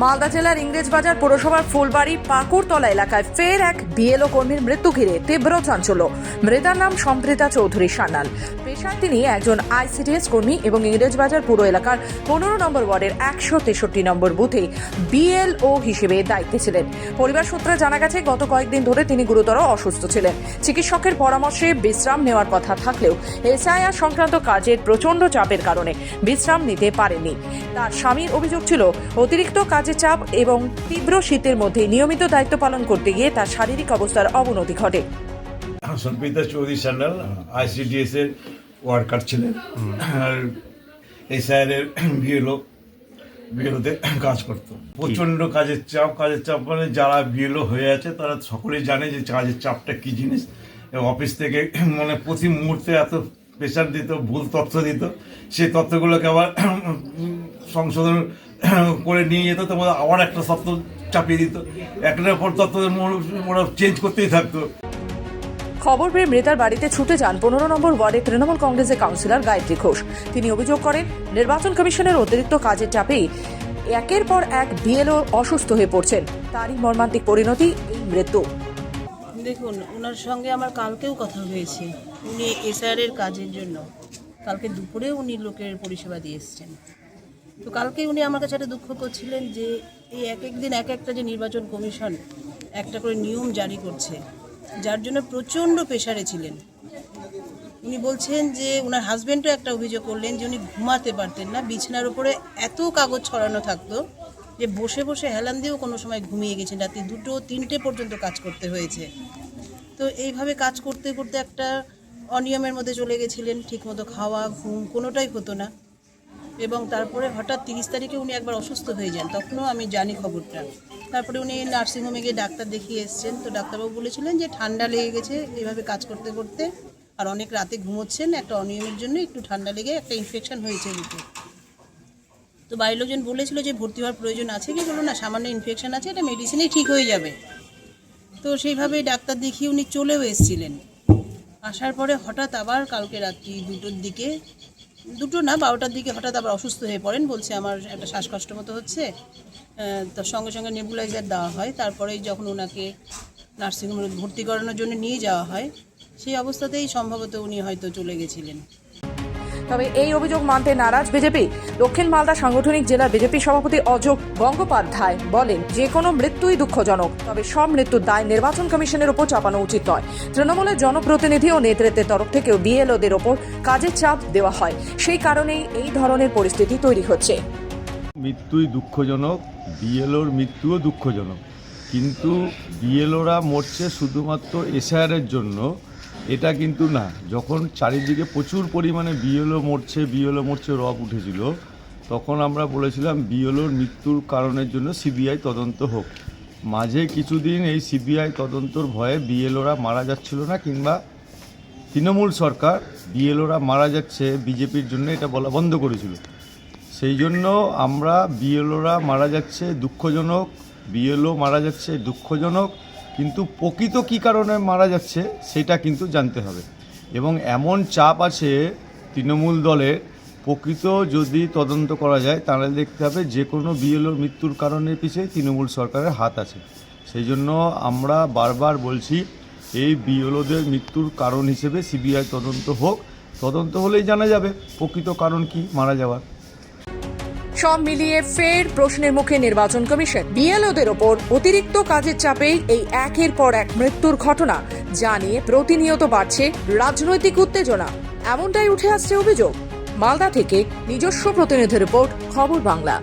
মালদা জেলার ইংরেজবাজার পৌরসভার ফুলবাড়ি পাকুড়তলা এলাকায় ফের এক বিএলও কর্মীর মৃত্যু ঘিরে তীব্র চাঞ্চল্য। মৃতার নাম সম্প্রীতা চৌধুরী সান্যাল। পেশায় তিনি একজন আইসিডিএস কর্মী এবং ইংরেজবাজার পুরো এলাকার পনেরো নম্বর ওয়ার্ডের একশো তেষট্টি নম্বর বুথে বিএলও হিসেবে দায়িত্বে ছিলেন। পরিবার সূত্রে জানা গেছে, গত কয়েকদিন ধরে তিনি গুরুতর অসুস্থ ছিলেন। চিকিৎসকের পরামর্শে বিশ্রাম নেওয়ার কথা থাকলেও এসআইআর সংক্রান্ত কাজের প্রচণ্ড চাপের কারণে বিশ্রাম নিতে পারেননি। তার স্বামীর অভিযোগ ছিল, অতিরিক্ত কাজের চাপ এবং তীব্র শীতের মধ্যে নিয়মিত দায়িত্ব পালন করতে গিয়ে তার শারীরিক অবস্থার অবনতি ঘটে। সন্পিতা চৌধুরী সান্যাল আইসিডিএস এর ওয়ার্কার ছিলেন। আর এই স্যারের বিএলও, বিএলওতে কাজ করতো। প্রচণ্ড কাজের চাপ কাজের চাপ মানে যারা বিএলও হয়ে আছে, তারা সকলেই জানে যে কাজের চাপটা কি জিনিস। অফিস থেকে মানে প্রতি মুহূর্তে এত প্রেশার দিত, ভুল তথ্য দিত। সেই তথ্যগুলোকে আবার সংশোধন করে নিয়ে যেত তারপর আবার একটা তত্ত্ব চাপিয়ে দিত। একটার পর তথ্য ওরা চেঞ্জ করতেই থাকতো। খবর পেয়ে মৃতার বাড়িতে ছুটে যান পনেরো নম্বর ওয়ার্ডে তৃণমূল কংগ্রেসের কাউন্সিলর গায়ত্রী ঘোষ। তিনি অভিযোগ করেন নির্বাচন কমিশনের অতিরিক্ত কাজের চাপেই একের পর এক বিএলও অসুস্থ হয়ে পড়ছেন। তারই মর্মান্তিক পরিণতি এই মৃত্যু। দেখুন ওনার সঙ্গে আমার কালকেও কথা হয়েছে। উনি এসআর এর কাজের জন্য। কালকে দুপুরে উনি লোকের পরিষেবা দিয়ে এসছেন। তো কালকে উনি আমার কাছে একটা দুঃখ করছিলেন যে এই এক এক দিন এক একটা যে নির্বাচন কমিশন একটা করে নিয়ম জারি করছে, যার জন্য প্রচণ্ড প্রেশারে ছিলেন। উনি বলছেন যে ওনার হাজব্যান্ডও একটা অভিযোগ করলেন যে উনি ঘুমাতে পারতেন না, বিছানার উপরে এত কাগজ ছড়ানো থাকতো যে বসে বসে হেলান দিয়েও কোনো সময় ঘুমিয়ে গেছেন। রাতে দুটো তিনটে পর্যন্ত কাজ করতে হয়েছে। তো এইভাবে কাজ করতে করতে একটা অনিয়মের মধ্যে চলে গেছিলেন, ঠিকমতো খাওয়া, ঘুম কোনোটাই হতো না। এবং তারপরে হঠাৎ তিরিশ তারিখে উনি একবার অসুস্থ হয়ে যান, তখনও আমি জানি খবরটা। তারপরে উনি নার্সিংহোমে গিয়ে ডাক্তার দেখিয়ে এসছেন। তো ডাক্তারবাবু বলেছিলেন যে ঠান্ডা লেগে গেছে এইভাবে কাজ করতে করতে। আর অনেক রাতে ঘুমোচ্ছেন, একটা অনিয়মের জন্য একটু ঠান্ডা লেগে একটা ইনফেকশন হয়েছে বুকে তো বাড়ির লোকজন বলেছিল যে ভর্তি হওয়ার প্রয়োজন আছে কি? বলো না, সামান্য ইনফেকশন আছে, এটা মেডিসিনেই ঠিক হয়ে যাবে। তো সেইভাবে ডাক্তার দেখিয়ে উনি চলেও এসেছিলেন। আসার পরে হঠাৎ আবার কালকে রাত্রি দুটোর দিকে দুটো না, বারোটার দিকে হঠাৎ আবার অসুস্থ হয়ে পড়েন, বলছে আমার একটা শ্বাসকষ্ট মতো হচ্ছে। তো সঙ্গে সঙ্গে নেবুলাইজার দেওয়া হয়, তারপরেই যখন ওনাকে নার্সিংহোমে ভর্তি করানোর জন্য নিয়ে যাওয়া হয়, সেই অবস্থাতেই সম্ভবত উনি হয়তো চলে গেছিলেন। তবে এই অভিযোগ মানতে নারাজ বিজেপি। দক্ষিণ মালদা সাংগঠনিক জেলার বিজেপি সভাপতি অযোগ গঙ্গোপাধ্যায় বলেন, যে কোনো মৃত্যুই দুঃখজনক, তবে সব মৃত্যুর দায় নির্বাচন কমিশনের উপর চাপানো উচিত নয়। তৃণমূলের জনপ্রতিনিধি ও নেতৃত্বের তরফ থেকেও বিএলওদের ওপর কাজের চাপ দেওয়া হয়। সেই কারণেই এই ধরনের পরিস্থিতি তৈরি হচ্ছে। মৃত্যুই দুঃখজনক, বিএলওর মৃত্যুও দুঃখজনক। কিন্তু বিএলওরা মরছে শুধুমাত্র এসআইআরের জন্য। এটা কিন্তু না। যখন চারিদিকে প্রচুর পরিমাণে বিএলও মরছে বিএলও মরছে, রব উঠেছিল, তখন আমরা বলেছিলাম বিএলওর মৃত্যুর কারণের জন্য সিবিআই তদন্ত হোক। মাঝে কিছুদিন এই সিবিআই তদন্তর ভয়ে বিএলওরা মারা যাচ্ছিল না, কিংবা তৃণমূল সরকার বিএলওরা মারা যাচ্ছে, বিজেপির জন্য এটা বলা বন্ধ করেছিল। সেই জন্য আমরা বিএলওরা মারা যাচ্ছে, দুঃখজনক। বিএলও মারা যাচ্ছে, দুঃখজনক। কিন্তু প্রকৃত কী কারণে মারা যাচ্ছে, সেটা কিন্তু জানতে হবে। এবং এমন চাপ আছে তৃণমূল দলের, প্রকৃত যদি তদন্ত করা যায়, তাহলে দেখতে হবে যে কোনো বিএলওর মৃত্যুর কারণের পিছিয়ে তৃণমূল সরকারের হাত আছে। সেই জন্য আমরা বারবার বলছি, এই বিএলওদের মৃত্যুর কারণ হিসেবে সিবিআই তদন্ত হোক। তদন্ত হলেই জানা যাবে প্রকৃত কারণ কি মারা যাওয়ার। সব মিলিয়ে ফের প্রশ্নের মুখে নির্বাচন কমিশন। বিএলওদের ওপর অতিরিক্ত কাজের চাপেই এই একের পর এক মৃত্যুর ঘটনা যা নিয়ে প্রতিনিয়ত বাড়ছে রাজনৈতিক উত্তেজনা। এমনটাই উঠে আসছে অভিযোগ। মালদা থেকে নিজস্ব প্রতিনিধি রিপোর্ট, খবর বাংলা।